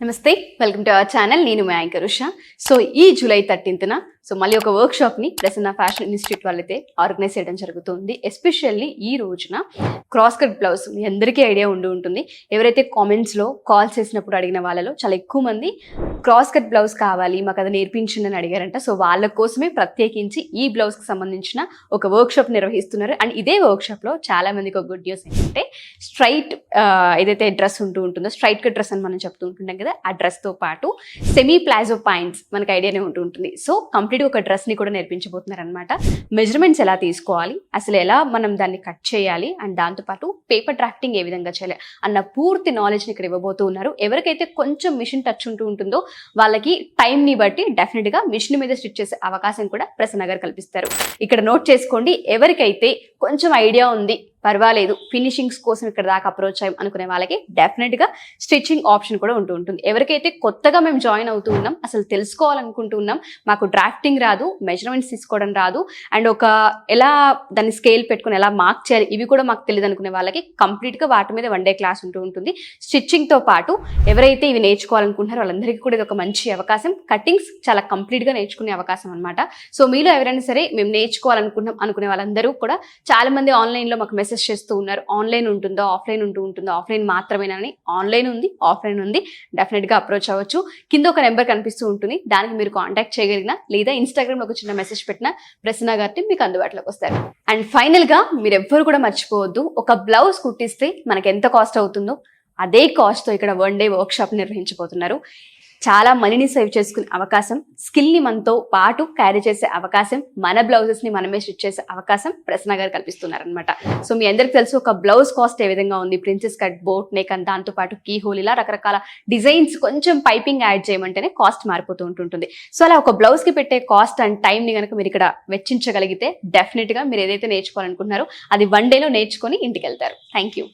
నమస్తే welcome to our channel. నేను మీ యాంకర్ ఉష. సో ఈ జూలై థర్టీన్త్న సో మళ్ళీ ఒక వర్క్ షాప్ని ప్రసన్న ఫ్యాషన్ ఇన్స్టిట్యూట్ వాళ్ళైతే ఆర్గనైజ్ చేయడం జరుగుతుంది. ఎస్పెషల్లీ ఈ రోజున క్రాస్ కట్ బ్లౌజ్ మీ అందరికీ ఐడియా ఉండి ఉంటుంది. ఎవరైతే కామెంట్స్లో కాల్ చేసినప్పుడు అడిగిన వాళ్ళలో చాలా ఎక్కువ మంది క్రాస్ కట్ బ్లౌజ్ కావాలి మాకు అది నేర్పించండి అని అడిగారంట. సో వాళ్ళ కోసమే ప్రత్యేకించి ఈ బ్లౌజ్కి సంబంధించిన ఒక వర్క్ షాప్ నిర్వహిస్తున్నారు. అండ్ ఇదే వర్క్ షాప్లో చాలా మందికి ఒక గుడ్ న్యూస్ ఏంటంటే స్ట్రైట్ ఏదైతే డ్రెస్ ఉంటూ ఉంటుందో స్ట్రైట్ కట్ డ్రెస్ అని మనం చెప్తూ ఉంటుంటాం కదా ఆ డ్రెస్తో పాటు సెమీ ప్లాజో పాయింట్స్ మనకి ఐడియానే ఉంటుంటుంది సో కంప్లీట్గా ఒక డ్రెస్ని కూడా నేర్పించబోతున్నారు అనమాట మెజర్మెంట్స్ ఎలా తీసుకోవాలి అసలు ఎలా మనం దాన్ని కట్ చేయాలి అండ్ దాంతోపాటు పేపర్ డ్రాఫ్టింగ్ ఏ విధంగా చేయాలి అన్న పూర్తి నాలెడ్జ్ని ఇక్కడ ఇవ్వబోతూ ఉన్నారు. ఎవరికైతే కొంచెం మిషన్ టచ్ ఉంటూ ఉంటుందో వాళ్ళకి టైంని బట్టి డెఫినెట్గా మిషన్ మీద స్టిచ్ చేసే అవకాశం కూడా ప్రసన్న గారు కల్పిస్తారు. ఇక్కడ నోట్ చేసుకోండి ఎవరికైతే కొంచెం ఐడియా ఉంది పర్వాలేదు. ఫినిషింగ్స్ కోసం ఇక్కడ దాకా అప్రోచ్ అయ్యాం అనుకునే వాళ్ళకి డెఫినెట్గా స్టిచ్చింగ్ ఆప్షన్ కూడా ఉంటూ ఉంటుంది. ఎవరికైతే కొత్తగా మేము జాయిన్ అవుతూ ఉన్నాం అసలు తెలుసుకోవాలనుకుంటున్నాం మాకు డ్రాఫ్టింగ్ రాదు మెజర్మెంట్స్ తీసుకోవడం రాదు అండ్ ఒక ఎలా దాన్ని స్కేల్ పెట్టుకుని ఎలా మార్క్ చేయాలి ఇవి కూడా మాకు తెలియదు అనుకునే వాళ్ళకి కంప్లీట్గా వాటి మీద వన్ డే క్లాస్ ఉంటూ ఉంటుంది. స్టిచ్చింగ్తో పాటు ఎవరైతే ఇవి నేర్చుకోవాలనుకుంటున్నారో వాళ్ళందరికీ కూడా ఇది ఒక మంచి అవకాశం. కటింగ్స్ చాలా కంప్లీట్గా నేర్చుకునే అవకాశం అనమాట సో మీలో ఎవరైనా సరే మేము నేర్చుకోవాలనుకుంటున్నాం అనుకునే వాళ్ళందరూ కూడా చాలా మంది ఆన్లైన్లో మాకు మెసేజ్ చేస్తూ ఉన్నారు. ఆన్లైన్ ఉంటుందో ఆఫ్లైన్ ఉంటూ ఉంటుందో? ఆఫ్లైన్ మాత్రమేనని ఆన్లైన్ ఉంది ఆఫ్లైన్ ఉంది. డెఫినెట్గా అప్రోచ్ అవ్వచ్చు. కింద ఒక నెంబర్ కనిపిస్తూ ఉంటుంది. దానికి మీరు కాంటాక్ట్ చేయగలిగిన లేదా ఇన్స్టాగ్రామ్లో ఒక చిన్న మెసేజ్ పెట్టిన ప్రసన్న గారిని మీకు అందుబాటులోకి వస్తారు. అండ్ ఫైనల్గా మీరు ఎవ్వరు కూడా మర్చిపోవద్దు. ఒక బ్లౌజ్ కుట్టిస్తే మనకి ఎంత కాస్ట్ అవుతుందో అదే కాస్ట్తో ఇక్కడ వన్ డే వర్క్ షాప్ నిర్వహించబోతున్నారు. చాలా మనీని సేవ్ చేసుకునే అవకాశం స్కిల్ని మనతో పాటు క్యారీ చేసే అవకాశం మన బ్లౌజెస్ని మనమే స్టిచ్ చేసే అవకాశం ప్రసన్న గారు కల్పిస్తున్నారనమాట సో మీ అందరికి తెలుసు ఒక బ్లౌజ్ కాస్ట్ ఏ విధంగా ఉంది. ప్రిన్సెస్ కట్ బోట్ నెక్ అని దాంతో పాటు కీ హోల్ ఇలా రకరకాల డిజైన్స్ కొంచెం పైపింగ్ యాడ్ చేయమంటేనే కాస్ట్ మారిపోతూ ఉంటుంటుంది. సో అలా ఒక బ్లౌజ్కి పెట్టే కాస్ట్ అండ్ టైంని కనుక మీరు ఇక్కడ వెచ్చించగలిగితే డెఫినెట్గా మీరు ఏదైతే నేర్చుకోవాలనుకుంటున్నారో అది వన్ డేలో నేర్చుకొని ఇంటికి వెళ్తారు. Thank you